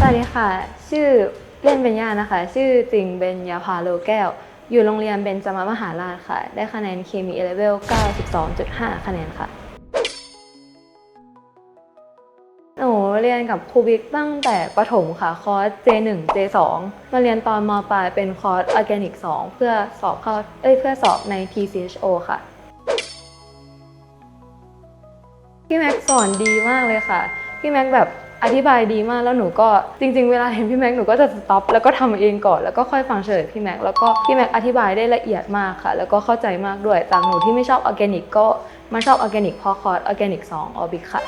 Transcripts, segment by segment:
สวัสดีค่ะ ชื่อเล่นเป็นย่านะคะ ชื่อจริงเป็นยาพาโลแก้ว อยู่โรงเรียนเบนจามามหาราชค่ะ ได้คะแนนเคมีเลเวล 92.5 คะแนนค่ะ หนูเรียนกับครูบิ๊กตั้งแต่ประถมค่ะ คอร์ส J1 J2 มาเรียนตอนมปลายเป็นคอร์สออร์แกนิก 2 เพื่อสอบเข้า เอ้ย เพื่อสอบใน TCHO ค่ะพี่แม็กสอนดีมากเลยค่ะ พี่แม็กแบบ อธิบายดีมากแล้วหนูก็จริง ๆ เวลาเห็นพี่แม็กหนูก็จะสต็อปแล้วก็ทำเองก่อนแล้วก็ค่อยฟังเฉลยพี่แม็กแล้วก็พี่แม็กอธิบายได้ละเอียดมากค่ะ แล้วก็เข้าใจมากด้วยจากหนูที่ไม่ชอบออร์แกนิกก็มาชอบออร์แกนิกพอคอร์สออร์แกนิก2ออบิกค่ะ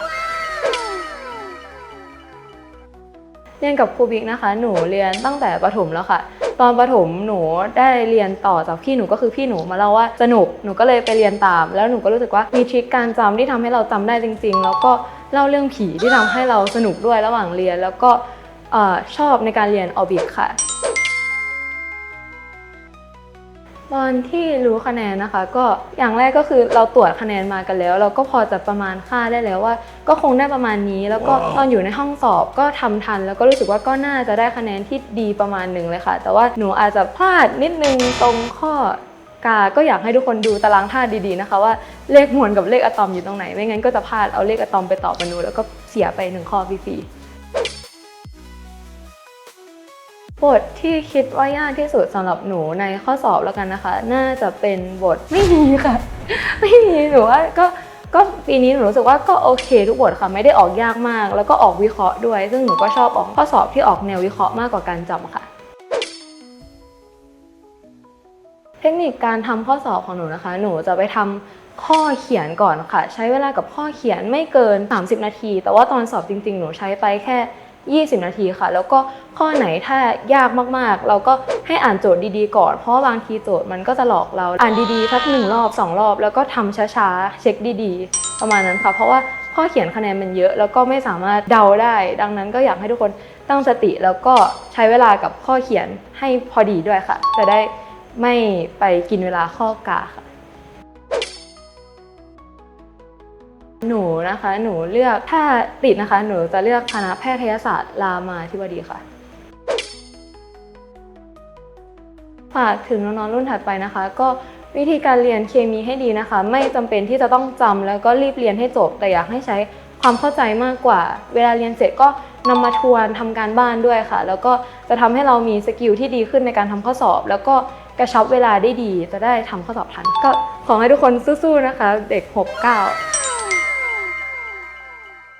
เรียนกับครูบิ๊กนะคะ หนูเรียนตั้งแต่ประถมแล้วค่ะ ตอนประถมหนูได้เรียนต่อจากพี่หนูก็คือพี่หนูมาเล่าว่าสนุกหนูก็เลยไปเรียนตาม แล้วหนูก็รู้สึกว่ามีทริคการจำที่ทำให้เราจำได้จริง ๆ แล้วก็ เล่าเรื่องผีที่ทำให้เราสนุกด้วยระหว่างเรียน แล้วก็เอ่อชอบในการเรียนออบิกค่ะ ตอนที่รู้คะแนนนะคะ ก็อย่างแรกก็คือเราตรวจคะแนนมากันแล้ว เราก็พอจะประมาณค่าได้แล้วว่า ก็คงได้ประมาณนี้ แล้วก็ตอนอยู่ในห้องสอบก็ทำทัน แล้วก็รู้สึกว่าก็น่าจะได้คะแนนที่ดีประมาณหนึ่งเลยค่ะ แต่ว่าหนูอาจจะพลาดนิดนึงตรงข้อ กาก็อยากให้ทุกคนดูตารางธาตุดีๆนะคะว่าเลขมวลกับเลขอะตอมอยู่ตรงไหน ไม่งั้นก็จะพลาดเอาเลขอะตอมไปตอบมนูแล้วก็เสียไปหนึ่งข้อฟรีบทที่คิดว่ายากที่สุดสำหรับหนูในข้อสอบแล้วกันนะคะ น่าจะเป็นบทไม่มีค่ะ ไม่มีหนูว่าก็ก็ปีนี้หนูรู้สึกว่าก็โอเคทุกบทค่ะไม่ได้ออกยากมาก แล้วก็ออกวิเคราะห์ด้วย ซึ่งหนูก็ชอบออกข้อสอบที่ออกแนววิเคราะห์มากกว่าการจำค่ะ เทคนิคการทำข้อสอบของหนูนะคะ หนูจะไปทำข้อเขียนก่อนค่ะ ใช้เวลากับข้อเขียนไม่เกิน 30 นาที แต่ว่าตอนสอบจริง ๆ หนูใช้ไปแค่ 20 นาทีค่ะ แล้วก็ข้อไหนถ้ายากมากๆ เราก็ให้อ่านโจทย์ดีๆ ก่อน เพราะบางทีโจทย์มันก็จะหลอกเรา อ่านดีๆสักหนึ่งรอบสองรอบ แล้วก็ทำช้าๆ เช็คดีๆ ประมาณนั้นค่ะ เพราะว่าข้อเขียนคะแนนมันเยอะแล้วก็ไม่สามารถเดาได้ ดังนั้นก็อยากให้ทุกคนตั้งสติแล้วก็ใช้เวลากับข้อเขียนให้พอดีด้วยค่ะ จะได้ ไม่ไปกินเวลาข้อกาค่ะ หนูนะคะ หนูเลือกถ้าติดนะคะ หนูจะเลือกคณะแพทยศาสตร์รามาธิบดีค่ะฝากถึงน้องๆรุ่นถัดไปนะคะ ก็วิธีการเรียนเคมีให้ดีนะคะ ไม่จำเป็นที่จะต้องจำแล้วก็รีบเรียนให้จบ แต่อยากให้ใช้ความเข้าใจมากกว่า เวลาเรียนเสร็จก็นำมาทวนทำการบ้านด้วยค่ะ แล้วก็จะทำให้เรามีสกิลที่ดีขึ้นในการทำข้อสอบ แล้วก็ กระชับเวลาได้ดีจะได้ทำข้อสอบทัน ก็ขอให้ทุกคนสู้ๆนะคะ เด็ก 69